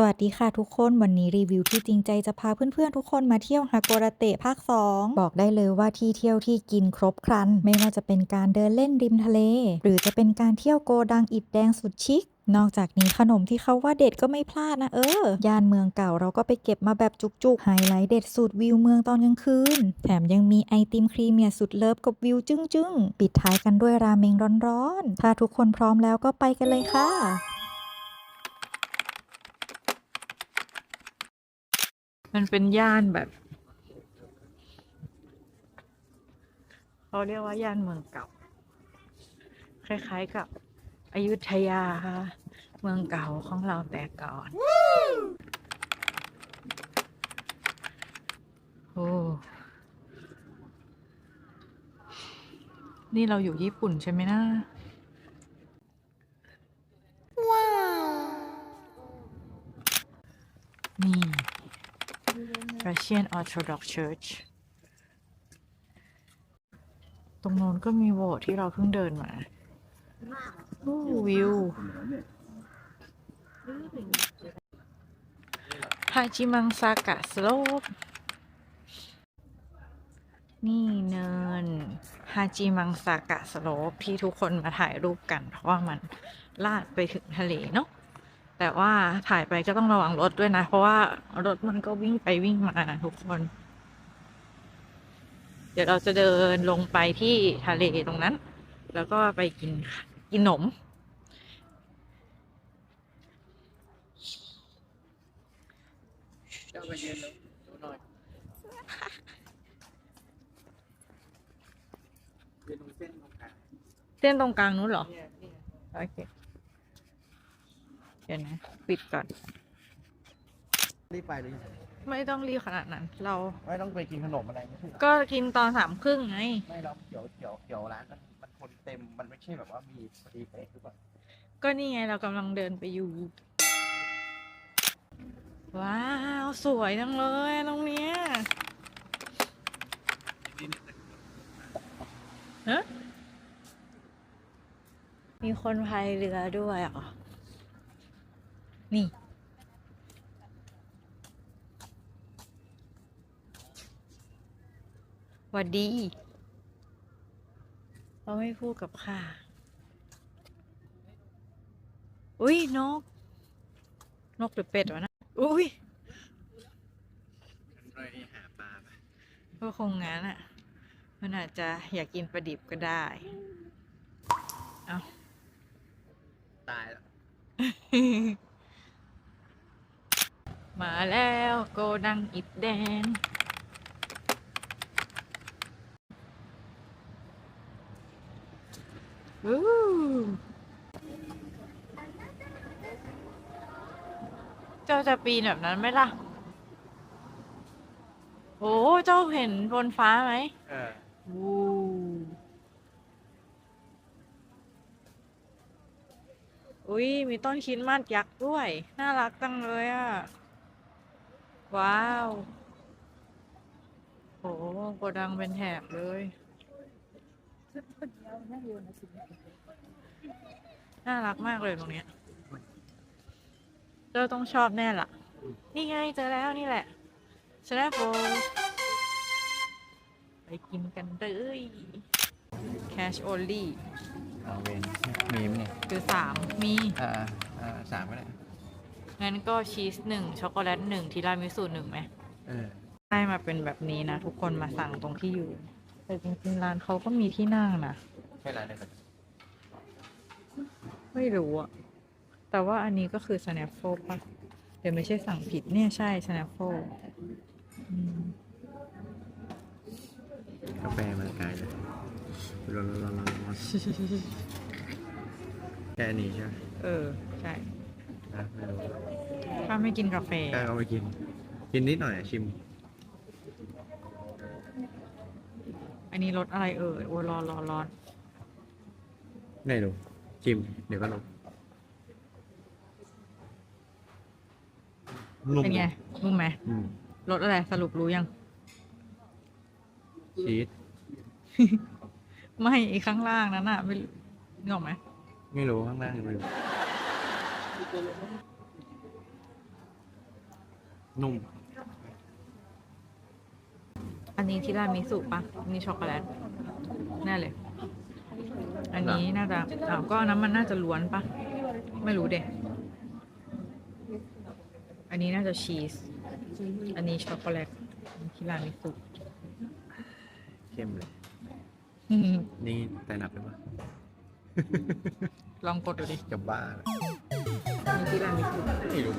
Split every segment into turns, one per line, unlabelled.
สวัสดีค่ะทุกคนวันนี้รีวิวที่จริงใจจะพาเพื่อนๆทุกคนมาเที่ยวฮากระเตะภาค 2 บอกได้เลยว่าที่เที่ยวที่กินครบครัน ไม่ว่าจะเป็นการเดินเล่นริมทะเล หรือจะเป็นการเที่ยวโกดังอิฐแดงสุดชิคนอกจากนี้ขนมที่เขาว่าเด็ดก็ไม่พลาดนะเออย่านเมืองเก่าเราก็ไปเก็บมาแบบจุกๆ ไฮไลท์เด็ดสุดวิวเมืองตอนกลางคืน แถมยังมีไอติมครีมเมียสุดเลิฟกับวิวจึ้งๆ ปิดท้ายกันด้วยราเมงร้อนๆ ถ้าทุกคนพร้อมแล้วก็ไปกันเลยค่ะ
มันเป็นย่านแบบ เขาเรียกว่าย่านเมืองเก่า คล้ายๆกับอยุธยาเมืองเก่าของเราแต่ก่อนโอ้นี่เราอยู่ญี่ปุ่นใช่ไหมนะ นี่ Russian Orthodox Church ตรงโน้นก็มีโบสถ์ที่เราเพิ่งเดินมาโอ้วิวฮาจิมังซากะสโลปนี่เนินฮาจิมังซากะสโลปที่ทุกคนมาถ่ายรูปกัน เพราะว่ามันลาดไปถึงทะเลเนาะ แต่ว่าถ่ายไปก็ต้องระวังรถด้วยนะ เพราะว่ารถมันก็วิ่งไปวิ่งมานะทุกคน เดี๋ยวเราจะเดินลงไปที่ทะเลตรงนั้น แล้วก็ไปกินกินขนม
เจ้าไปยืนดูหน่อยยืนตรงเส้นตรงกลาง
เส้นตรงกลางนู้นเหรอ
เนี่ยเนี่ย
โอเค เดี๋ยวนะปิดก่อน
รีบไปเลย
ไม่ต้องรีบขนาดนั้น เรา
ไม่ต้องไปกินขนมอะไรไม่ใช่เหรอ
ก็กินตอนสามครึ่งไง
ไม่เราเดี๋ยวเดี๋ยวเดี๋ยวร้านมันมันคนเต็มมันไม่ใช่แบบว่ามีพอดีเป๊ะหรือเปล่า
ก็นี่ไงเรากำลังเดินไปอยู่ ว้าว สวยจังเลยตรงเนี้ยฮะมีคนพายเรือด้วยเหรอ นี่หวัดดี เราไม่พูดกับค่ะอุ้ยนก นกหรือเป็ดวะนะ อุ้ย
เลยหาปลาไป
ก็คงงั้นอะ มันอาจจะอยากกินปลาดิบก็ได้ เอา
ตายแล้ว
มา แล้วโกดังอิดแดง วู้เจ้าจะปีนแบบนั้นไหมล่ะ โอ้เจ้าเห็นบนฟ้าไหม
เออ
วู้อุ้ยมีต้นคริดมาสยักษ์ด้วย น่ารักจังเลยอะ ว้าว โหโกดังเป็นแถบเลยน่ารักมากเลยตรงเนี้ยเจ้าต้องชอบแน่ล่ะ นี่ไงเจอแล้วนี่แหละชนะโฟไปกินกันเลย cash only
เอาเวนมีมเนี่ย
คือสามมี
อ่าอ่าสามก็ได้
งั้นก็ชีสหนึ่งช็อกโกแลตหนึ่งทีรามิสุหนึ่งไหม
เออ
ได้มาเป็นแบบนี้นะ ทุกคนมาสั่งตรงที่อยู่ แต่จริงๆร้านเขาก็มีที่นั่งนะ
ใช่ร้านเดียวกัน
ไม่รู้อะแต่ว่าอันนี้ก็คือ snap ป่ะเดี๋ยวไม่ใช่สั่งผิดเนี่ยใช่ snap อืม
กาแฟมาไกลเลยร้อนร้อนร้อนร้อนแค่นี้ใช่ไหม
เออ ใช่
อะไม่รู้
ถ้าไม่กินกาแฟ
แค่เอาไปกิน กินนิดหน่อยอะชิม
อันนี้รสอะไรเอ่ยโอ้ยร้อนร้อนร้อน
ไม่รู้ชิม เดี๋ยวก็รู้นุ่ม
เป็นไงนุ่มไหม
อืม
รสอะไรสรุปรู้ยัง
ชีส
ไม่อีกข้างล่างนั้นอะไม่นึกออกไหม
ไม่รู้ข้างล่างไม่รู้ นุ่ม
อันนี้ที่ร้านมิสุปะอันนี้ช็อกโกแลตแน่เลย อันนี้น่าจะอ้าวก็อันนั้นมันน่าจะล้วนปะไม่รู้เด็อันนี้น่าจะชีส อันนี้ช็อกโกแลตที่ร้านมิสุ
เข้มเลย
อืม
นี่แต่หนักเลยปะ
ลองกดดูดิ
จะบ้าเลย
อันนี้ที่ร้านมิสุ
ไม่รู้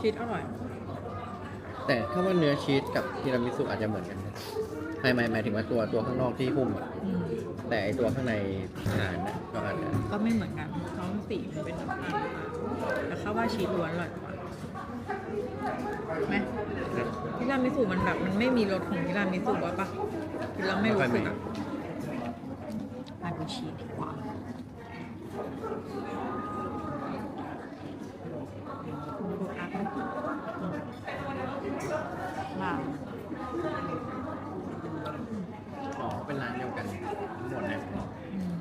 ชีสอร่อย
แต่ถ้าว่าเนื้อชีสกับทีรามิสุอาจจะเหมือนกันนะไม่ไม่หมายถึงว่าตัวตัวข้างนอกที่หุ้มอะ
อืม
แต่ไอตัวข้างในอาหารนะก็อาจจะ
ก็ไม่เหมือนกันท้องสีมันเป็นน้ำตาลแต่ข้าว่าชีสล้วนอร่อยกว่าไหมที่ร้านมิสุมันแบบมันไม่มีรสของที่ร้านมิสุวะปะกินแล้วไม่รู้สึกอะมาดูชีสดีกว่าดูอัพมา
อ๋อเป็นร้านเดียวกันทั้งหมดนะ
อืม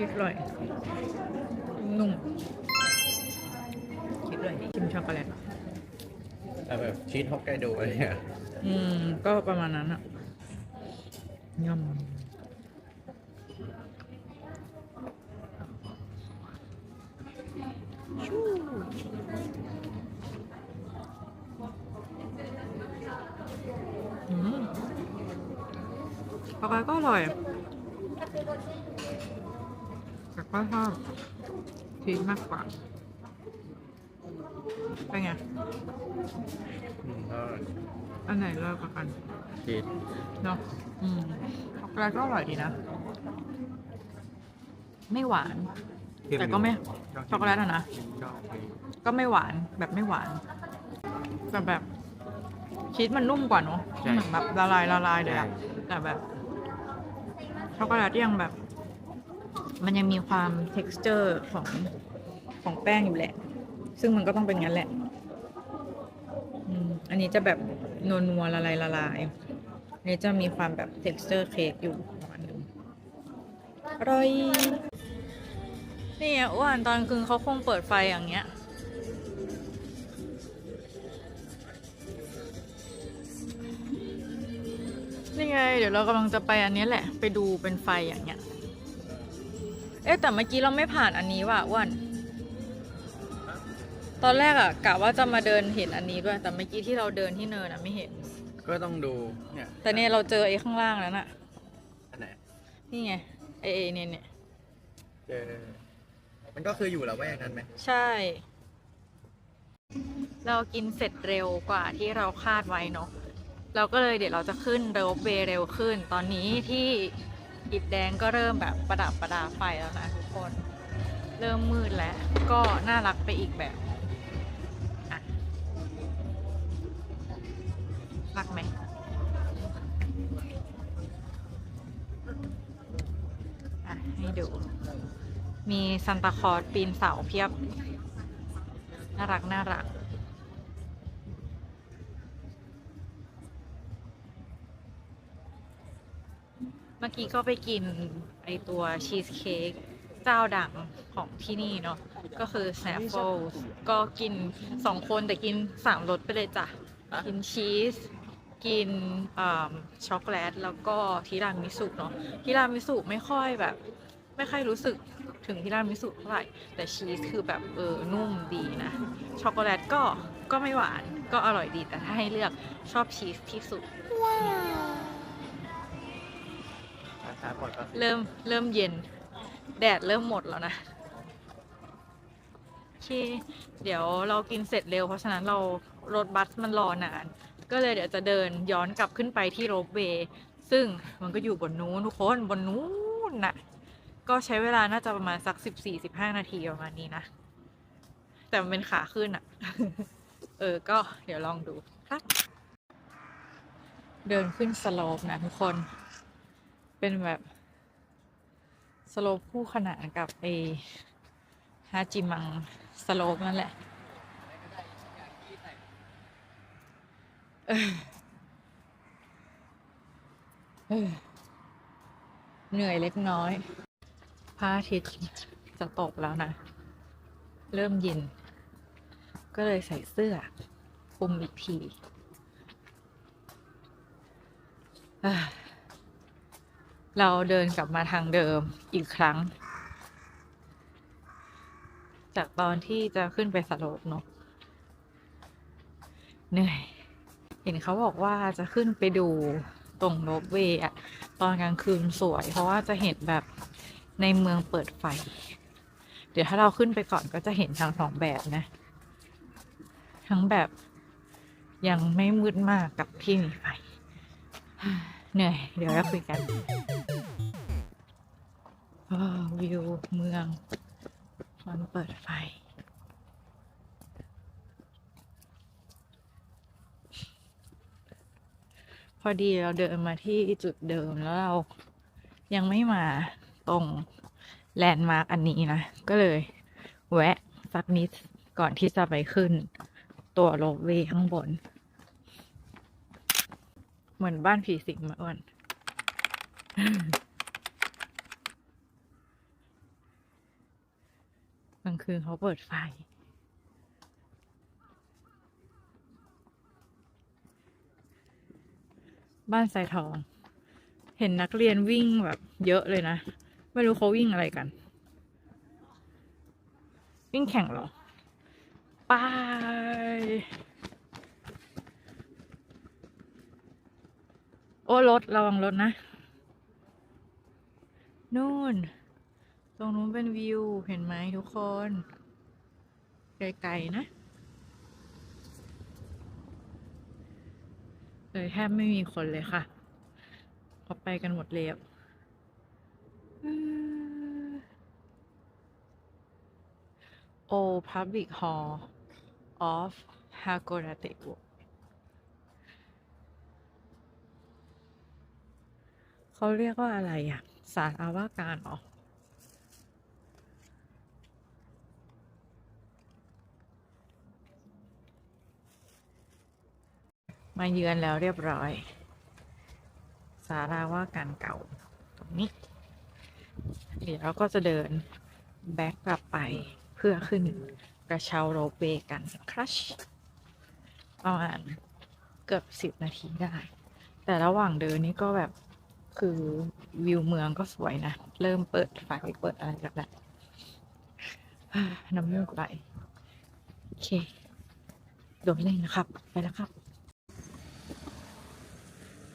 ชีสอร่อยนุ่มชีสอร่อยชิมช็อกโกแลตเหรอ
แต่แบบชีสฮอกไกโดอะไรเนี่ย
อืม ก็ประมาณนั้นอะ ชีสมากกว่าเป็นไง
อืมก็
อันไหนเลิกกว่ากัน
ชีส
เนาะอืมช็อกโกแลตก็อร่อยดีนะ ไม่หวานแต่ก็ไม่ช็อกโกแลตอะนะ
ชอบ
ก็ไม่หวานแบบไม่หวาน แต่แบบชีสมันนุ่มกว่าเนอะเหมือนแบบละลายละลายเลยอะแต่แบบช็อกโกแลตยังแบบ มันยังมีความ t e x t อร์ของของแป้งอยู่แหละ ซึ่งมันก็ต้องเป็นงั้นแหละอันนี้จะแบบนัวนัวๆละลายละลายอันนี้จะมีความแบบ t e x t อร์เค้กอยู่ประมาณนึงอร่อย นี่ไงอ้วนตอนคืนเขาคงเปิดไฟอย่างเงี้ยนี่ไง เดี๋ยวเรากำลังจะไปอันนี้แหละ ไปดูเป็นไฟอย่างเงี้ย อ๊ะแต่เมื่อกี้เราไม่ผ่านอันนี้ว่ะอ้วนตอนแรกอะกะว่าจะมาเดินเห็นอันนี้ด้วย แต่เมื่อกี้ที่เราเดินที่เนินอะไม่เห็น
ก็ต้องดูเนี่ย
แต่เนี่ยเราเจอไอ้ข้างล่างนั้นอะ
อันไหน
นี่ไงไอ้ไอ้เนี่ยเนี่ย
เจอมันก็คืออยู่ละแวกนั้นไหม
ใช่ เรากินเสร็จเร็วกว่าที่เราคาดไว้เนาะเราก็เลยเดี๋ยวเราจะขึ้นเรลเวย์เร็วขึ้น ตอนนี้ที่ อิฐแดงก็เริ่มแบบประดับประดาไฟแล้วนะทุกคน เริ่มมืดแล้ว ก็น่ารักไปอีกแบบรักไหมอะให้ดู มีซันตาคลอสปีนเสาเพียบ น่ารักน่ารัก เมื่อกี้ก็ไปกินไอตัวชีสเค้กเจ้าดังของที่นี่เนาะก็คือ Snaffles ก็กินสองคนแต่กินสามรสไปเลยจ้ะ กินชีส กินอ่าช็อกโกแลต แล้วก็ทีรามิสุเนาะทีรามิสุไม่ค่อยแบบ ไม่ค่อยรู้สึกถึงทีรามิสุเท่าไหร่ แต่ชีสคือแบบเออนุ่มดีนะ ช็อกโกแลตก็ก็ไม่หวานก็อร่อยดีแต่ถ้าให้เลือกชอบชีสที่สุด
ช้าๆก่อนก็
เริ่มเริ่มเย็น แดดเริ่มหมดแล้วนะโอเคเดี๋ยวเรากินเสร็จเร็ว เพราะฉะนั้นเรารถบัสมันรอนาน ก็เลยเดี๋ยวจะเดินย้อนกลับขึ้นไปที่โรบเวย์ซึ่งมันก็อยู่บนนู้นทุกคนบนนู้นน่ะ ก็ใช้เวลาน่าจะประมาณสักสิบสี่สิบห้านาทีประมาณนี้นะ แต่มันเป็นขาขึ้นอะ่ะ เออ ก็เดี๋ยวลองดูครับ เดินขึ้นสโลปนะทุกคน เป็นแบบสโลปคู่ขนานกับไอฮาจิมังสโลปนั่นแหละเหนื่อยเล็กน้อยพระอาทิตย์จะตกแล้วนะ เริ่มเย็น ก็เลยใส่เสื้อคลุมอีกที เราเดินกลับมาทางเดิมอีกครั้ง จากตอนที่จะขึ้นไปสโลปเนาะเหนื่อย เห็นเขาบอกว่าจะขึ้นไปดูตรงโลบเวย์อะตอนกลางคืนสวย เพราะว่าจะเห็นแบบในเมืองเปิดไฟ เดี๋ยวถ้าเราขึ้นไปก่อนก็จะเห็นทั้งสองแบบนะ ทั้งแบบยังไม่มืดมากกับที่มีไฟ เหนื่อย เดี๋ยวเราคุยกัน วิวเมืองตอนเปิดไฟ พอดีเราเดินมาที่จุดเดิมแล้วเรายังไม่มาตรงแลนด์มาร์กอันนี้นะ ก็เลยแวะสักนิดก่อนที่จะไปขึ้น ตัวโลเวข้างบน เหมือนบ้านผีสิงมาอ้วน กลางคืนเขาเปิดไฟ บ้านสายทอง เห็นนักเรียนวิ่งแบบเยอะเลยนะ ไม่รู้เขาวิ่งอะไรกัน วิ่งแข่งหรอไปโอ้รถระวังรถนะ นู่น ตรงนู้นเป็นวิว เห็นไหมทุกคน ไกลๆนะเลยแทบไม่มีคนเลยค่ะเขาไปกันหมดแล้วอืม Old Public Hall of Hakodate เขาเรียกว่าอะไรอะ สารอาวาการหรอ มาเยือนแล้วเรียบร้อยสาราว่าการเก่าตรงนี้ เดี๋ยวเราก็จะเดินแบ็กกลับไปเพื่อขึ้นกระเช้าโรปเวย์กันครัชประมาณเกือบสิบนาทีได้ แต่ระหว่างเดินนี่ก็แบบคือวิวเมืองก็สวยนะ เริ่มเปิดไฟเปิดอะไรแล้วแหละน้ำมูกไหลโอเคโดนเล่นนะครับ ไปแล้วครับ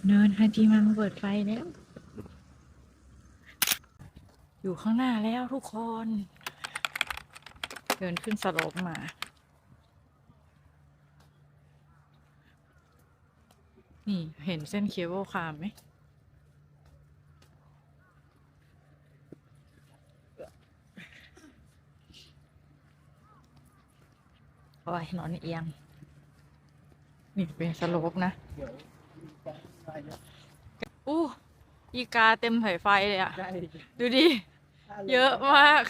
เนินฮาจิมังเปิดไฟแล้ว อยู่ข้างหน้าแล้วทุกคน เดินขึ้นสโลปมา นี่เห็นเส้นเคเบิลคาร์มไหมโอ้ยนอนเอียง นี่เป็นสโลปนะ อู้อีกาเต็มสายไฟเลยอะ
ได้
ดูดิ เยอะมาก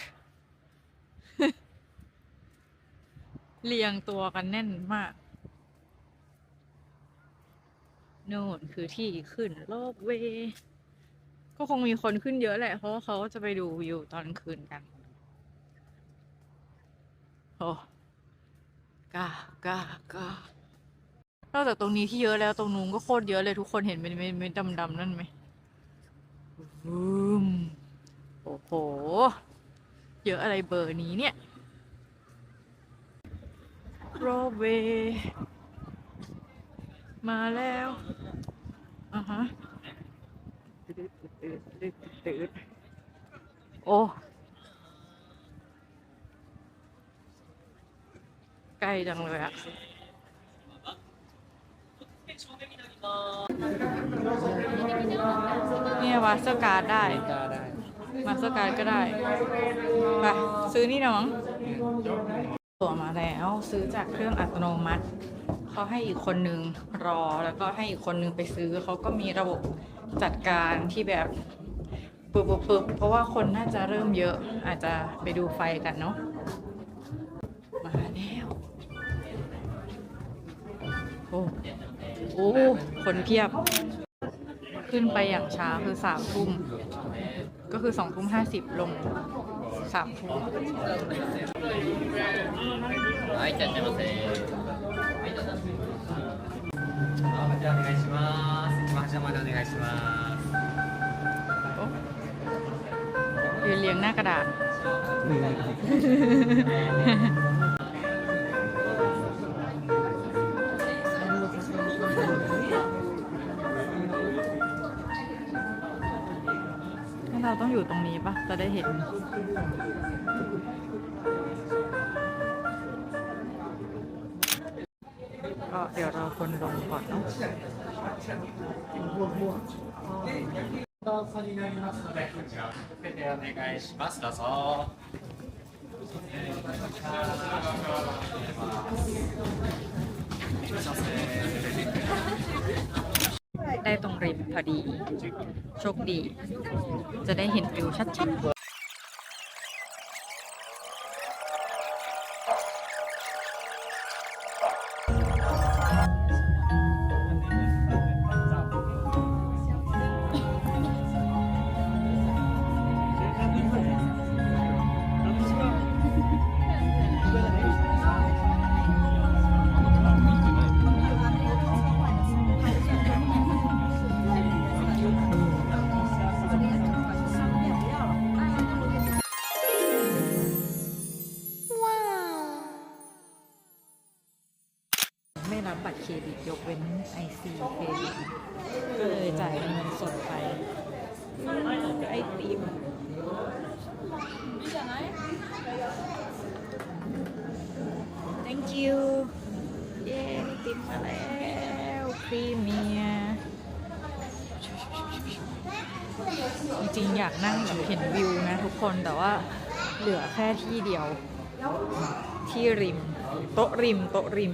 เรียงตัวกันแน่นมาก โน่นคือที่ขึ้นโลบเวย์ก็คงมีคนขึ้นเยอะแหละ เพราะว่าเขาจะไปดูวิวตอนกลางคืนกัน โอ้กากากา นอกจากตรงนี้ที่เยอะแล้วตรงนู้นก็โคตรเยอะเลยทุกคนเห็นเป็นเม็ดดำๆนั่นไหมโอ้โห เยอะอะไรเบอร์นี้เนี่ยโรเวมาแล้วอะฮะตืดตืดตืดตืดโอ้ใกล้จังเลยอะ เนี่ยมาสเตอร์การ์ดได้
ตาได้
มาสเตอร์การ์ดก็ได้ ไปซื้อนี่น้อง ตั๋วมาแล้วซื้อจากเครื่องอัตโนมัติ เขาให้อีกคนนึงรอแล้วก็ให้อีกคนนึงไปซื้อ เขาก็มีระบบจัดการที่แบบปึ๊บปึ๊บปึ๊บเพราะว่าคนน่าจะเริ่มเยอะอาจจะไปดูไฟกันเนาะมาแล้วโอ้ โอ้ คนเพียบ ขึ้นไปอย่างช้าคือสามทุ่ม ก็คือสองทุ่มห้าสิบลงสามทุ่ม
はい、いらっしゃいませ。あ、こちらお願いします。一番下までお願いします。
ยืนเรียงหน้ากระดาษ องอยู่ตรงนี้ปะจะได้เห็น ก็เดี๋ยวเราคนลงก่อนเนาะ
段差になりますので、こちら、ペテお願いします。どうぞ。
ได้ตรงริมพอดี โชคดี จะได้เห็นวิวชัดๆ thank you เย้ไอติมมาแล้วพรีเมียร์จริงๆอยากนั่งแบบเห็นวิวนะทุกคนแต่ว่าเหลือแค่ที่เดียว ที่ริม โต๊ะริม โต๊ะริม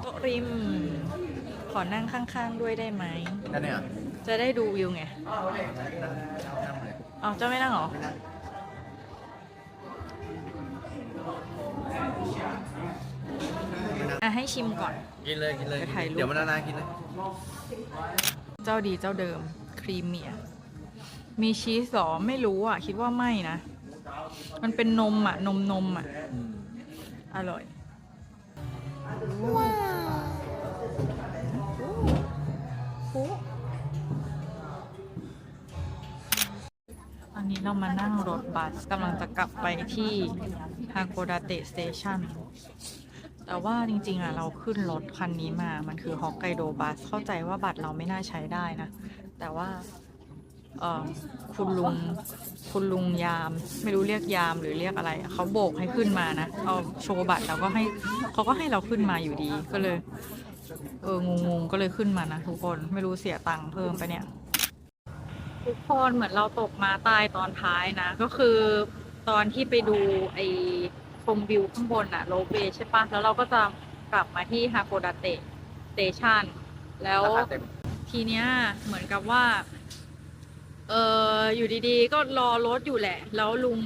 โต๊ะริม ขอนั่งข้างๆด้วยได้ไหม
นั่นเนี่ย
จะได้ดูวิวไง
นั่งเลย
เอาเจ้าไม่นั่งเหรอ ให้ชิมก่อน
กินเลยกินเลย
จะถ่ายรูป
เดี๋ยวมันนานๆกินเลย
เจ้าดีเจ้าเดิมครีมเมียร์มีชีสเหรอไม่รู้อะ คิดว่าไม่นะ มันเป็นนมอะ นมนมอะ อร่อย ว้าวอันนี้เรามานั่งรถบัสกำลังจะกลับไปที่ฮาโกดาเตะสเตชัน แต่ว่าจริงๆอะเราขึ้นรถคันนี้มา มันคือฮอกไกโดบัส เข้าใจว่าบัตรเราไม่น่าใช้ได้นะ แต่ว่าเออคุณลุงคุณลุงยาม ไม่รู้เรียกยามหรือเรียกอะไร เขาโบกให้ขึ้นมานะ เอาโชว์บัตรแล้วก็ให้เขาก็ให้เราขึ้นมาอยู่ดี ก็เลย เอองงๆก็เลยขึ้นมานะทุกคน ไม่รู้เสียตังค์เพิ่มไปเนี่ย ทุกคนเหมือนเราตกมาตายตอนท้ายนะ ก็คือตอนที่ไปดูไอ ชมวิวข้างบนอะโลเวใช่ปะแล้วเราก็จะกลับมาที่ฮาโกดาเตะสเตชันแล้ว
ราคาเต็ม
ทีเนี้ยเหมือนกับว่า เอออยู่ดีๆ ก็รอรถอยู่แหละ แล้วลุง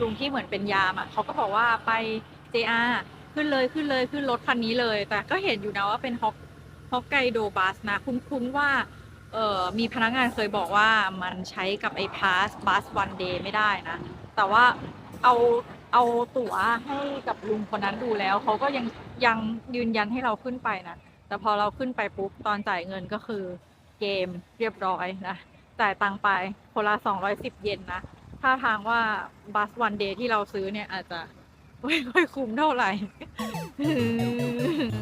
ลุงที่เหมือนเป็นยามอะเขาก็บอกว่าไป JR ขึ้นเลยขึ้นเลยขึ้นรถคันนี้เลย แต่ก็เห็นอยู่นะว่าเป็นฮอกฮอกไกโดบัสนะ คุ้นๆว่า เออมีพนักงานเคยบอกว่ามันใช้กับไอ้พาสบัสวันเดย์ไม่ได้นะ แต่ว่าเอา เอาตั๋วให้กับลุงคนนั้นดูแล้วเขาก็ยังยังยืนยันให้เราขึ้นไปนะแต่พอเราขึ้นไปปุ๊บตอนจ่ายเงินก็คือเกมเรียบร้อยนะจ่ายตังค์ไปคนละ210 เยนนะถ้าทางว่าบัสวันเดย์ที่เราซื้อเนี่ยอาจจะไม่ค่อยคุ้มเท่าไหร่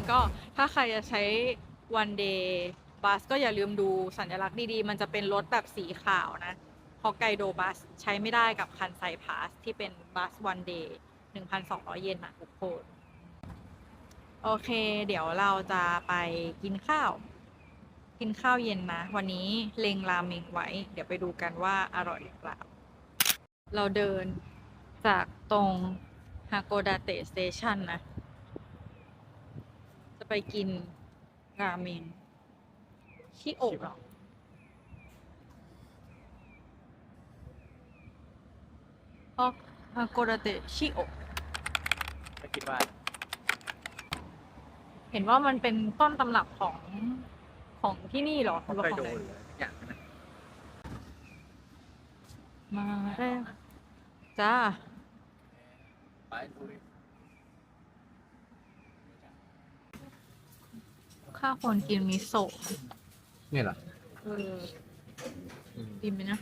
ก็ถ้าใครจะใช้วันเดย์บัสก็อย่าลืมดูสัญลักษณ์ดีๆ มันจะเป็นรถแบบสีขาวนะ ฮอกไกโดบัสใช้ไม่ได้กับคันไซพาสที่เป็นบัสวันเดย์1,200เยนนะทุกคนโอเค เดี๋ยวเราจะไปกินข้าว กินข้าวเย็นนะ วันนี้เลงราเมงไว้ เดี๋ยวไปดูกันว่าอร่อยหรือเปล่า เราเดินจากตรงฮาโกดาเตะสเตชันนะ จะไปกินราเมงชิโอะเหรอ ฮอกฮากดาเตะชิโอะ
ไม่คิดว่า
เห็นว่ามันเป็นต้นตำรับของของที่นี่เหรอหรือว่าของ
โด
ไหน
อย่างนั้น
มาแล้วจ้า
ไปลุย
ข้าวคนกินมิโซะ
เนี่ยเหรอ
เออกินไหมนะ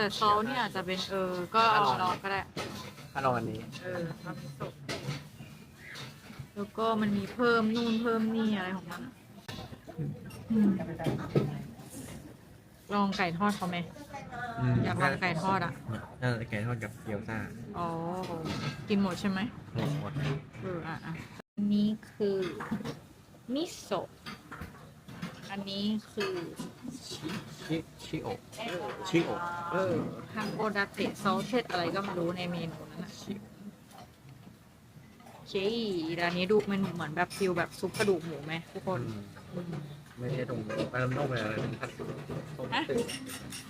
แต่ซอสเนี่ยอาจจะเป็นเออ ก็เอาลองก็ได้
ถ้าลองอันนี้
เออทำมิโซะแล้วก็มันมีเพิ่มนู่นเพิ่มนี่อะไรของมันอะอืมลองไก่ทอดเขาไหมอยากลองไก่ทอดอะ
น่าจะไก่ทอดกับเกี๊ยวซ่า
อ๋อ กินหมดใช่ไหม
หมด
เอออะอะอันนี้คือ มิโซะ อันนี้คือ
ชิชิโอะชิโอะ
เออฮังโอดาเตะซอสเทดอะไรก็ไม่รู้ในเมนูนั้นนะ
ชิ
โอเคร้านนี้ดูมันเหมือนแบบฟิลแบบซุปกระดูกหมูไหมทุกคน
อืมไม่ใช่ตรงไปลำนกเลยอะไรเป็นพันตรง
ฮะ
ตึก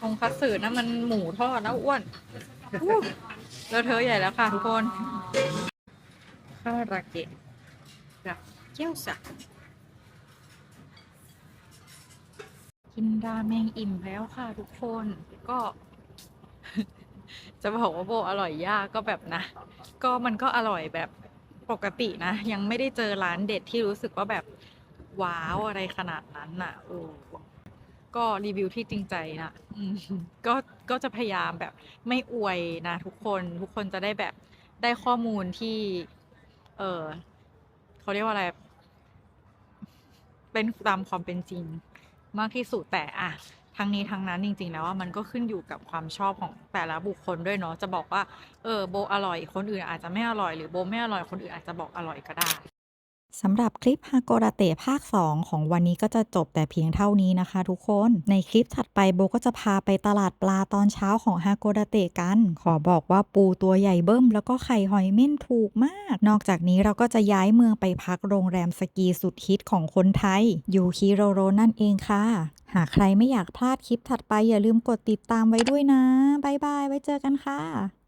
ทงคัตสึนะมันหมูทอดแล้วอ้วนอู้แล้วเธอใหญ่แล้วค่ะทุกคนคาราเกะกับเกี๊ยวสัก กินราเมงอิ่มแล้วค่ะทุกคนก็ จะบอกว่าโบอร่อยยากก็แบบนะ ก็มันก็อร่อยแบบปกตินะ ยังไม่ได้เจอร้านเด็ดที่รู้สึกว่าแบบว้าวอะไรขนาดนั้นน่ะโอ้ก็รีวิวที่จริงใจนะก็ก็จะพยายามแบบไม่อวยนะทุกคนทุกคนจะได้แบบได้ข้อมูลที่ เออเขาเรียกว่าอะไร เป็นตามความเป็นจริง มากที่สุดแต่อะทั้งนี้ทั้งนั้นจริงๆแล้วว่ามันก็ขึ้นอยู่กับความชอบของแต่ละบุคคลด้วยเนาะจะบอกว่าเออโบอร่อยคนอื่นอาจจะไม่อร่อยหรือโบไม่อร่อยคนอื่นอาจจะบอกอร่อยก็ได้
สำหรับคลิปฮาโกราเตะภาค 2 ของวันนี้ก็จะจบแต่เพียงเท่านี้นะคะ ทุกคน ในคลิปถัดไปโบก็จะพาไปตลาดปลาตอนเช้าของฮาโกราเตะกัน ขอบอกว่าปูตัวใหญ่เบิ้ม แล้วก็ไข่หอยเม่นถูกมาก นอกจากนี้เราก็จะย้ายเมืองไปพักโรงแรมสกีสุดฮิตของคนไทย ยูคิโรโรนั่นเองค่ะ หากใครไม่อยากพลาดคลิปถัดไปอย่าลืมกดติดตามไว้ด้วยนะบายบายไว้เจอกันค่ะ